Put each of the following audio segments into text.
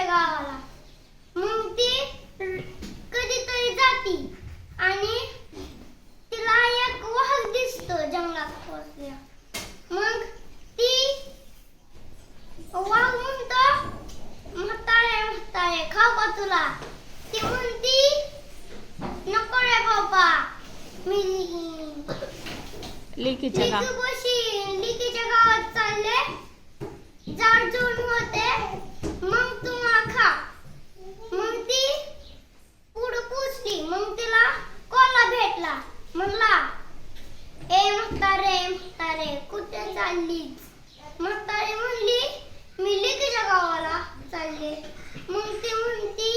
लेकीच्या गावाला. मग ती कधीतरी जाती आणि तिला एक वाघ दिसतो जंगलात पोहोचल्या. मग ती वाघ म्हणतो म्हातारे म्हातारे खाऊ का तुला? ती म्हणती नको रे बाबा मी लेकीच्या गावात. चालले. झुड होते. मग तुम्हाला खा मग ती पुढं पुसली. मग तिला कोला भेटला. म्हणला ए म्हातारे म्हातारे कुठे चाललीस? म्हातारे म्हणली मी लिकीच्या गावाला चालले. मग ती म्हणती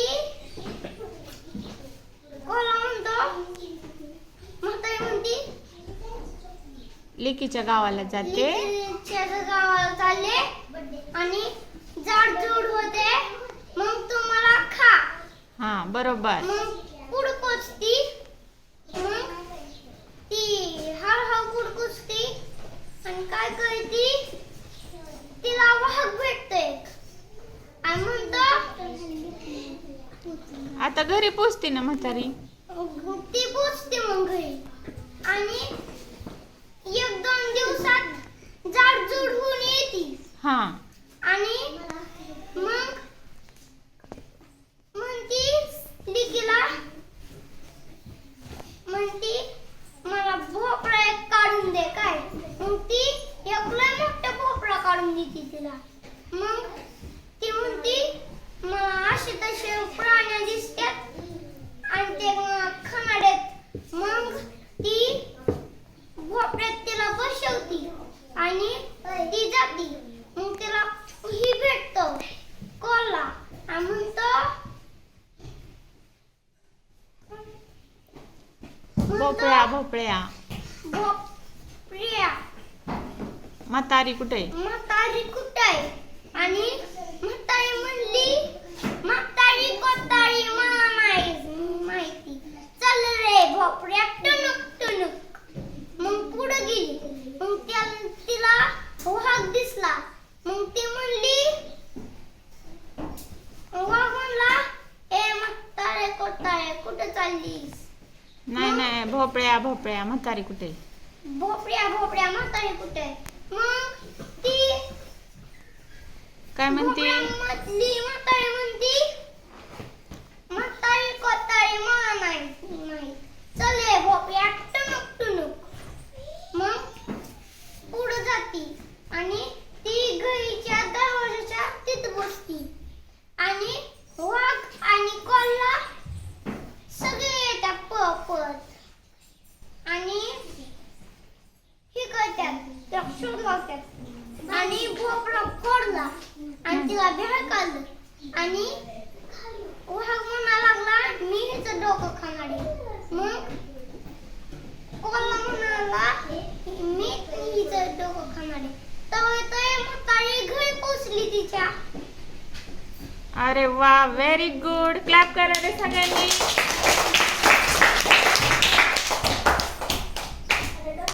कोला म्हणतो. म्हातारे म्हणती लेकीच्या गावाला जाते. लिकीच्या गावाला चालले आणि झाड झुड होते मग तुम्हाला खा हा पुढं पोचती? मग ती हळूहळू पुढं पोचती? आणि काय करती? तिला वाहक भेटतोय. आणि म्हणतो आता घरी पोचते ना म्हातारी? ती पोचते मग घरी. आणि एक दोन दिवसात झुड होऊन येते. हा. आणि मग म्हणती लिकीला म्हणती मला भोपळा एक काढून दे काय मग ती एक लय मोठा भोपळा काढून देते तिला मग ती म्हणती मला असे तसे प्राण्या दिसतात आणि ते खनाड्यात मग ती भोपळ्यात तिला बसवती आणि ती जाती. मग तिला ही भेटतो कोल्हा आणि म्हणतो भोपळ्या भोपळ्या. भोपळ्या. म्हातारी कुठे? म्हातारी कुठे? आहे आणि म्हातारी म्हणली म्हातारी कोतारी मला नाही माहिती चल रे भोपळ्या टुनुक टुनुक मग पुढे गेली मग त्या तिला वाघ दिसला मग ती म्हणली वाघ म्हणला ए म्हातारे कोतारे कुठे चाललीस नाही नाही भोपळ्या भोपळ्या म्हातारी कुठे? भोपळ्या भोपळ्या म्हातारी कुठे? मग ती काय म्हणते मधली म्हातारी म्हणती म्हातारी कोतारी मला नाही नाही चले भोपळ्या टुनुक टुनुक मग पुढे जाती आणि ती घरीच्या दरवाजाच्या तिथं बसती आणि वाघ आणि कोल्हा सगळे येतात पळत आणि हे करतात. त्या करतात आणि भोपळा फोडला. आणि तिला भेळ काढलं. आणि वाघ म्हणा लागला मी हिच डोकं खाणार आहे. मग कोल्हा म्हणाला मी हिच डोकं खाणार आहे. तर म्हातारी घरी पोचली तिच्या. अरे वा व्हेरी गुड क्लॅप करा रे सगळ्यांनी.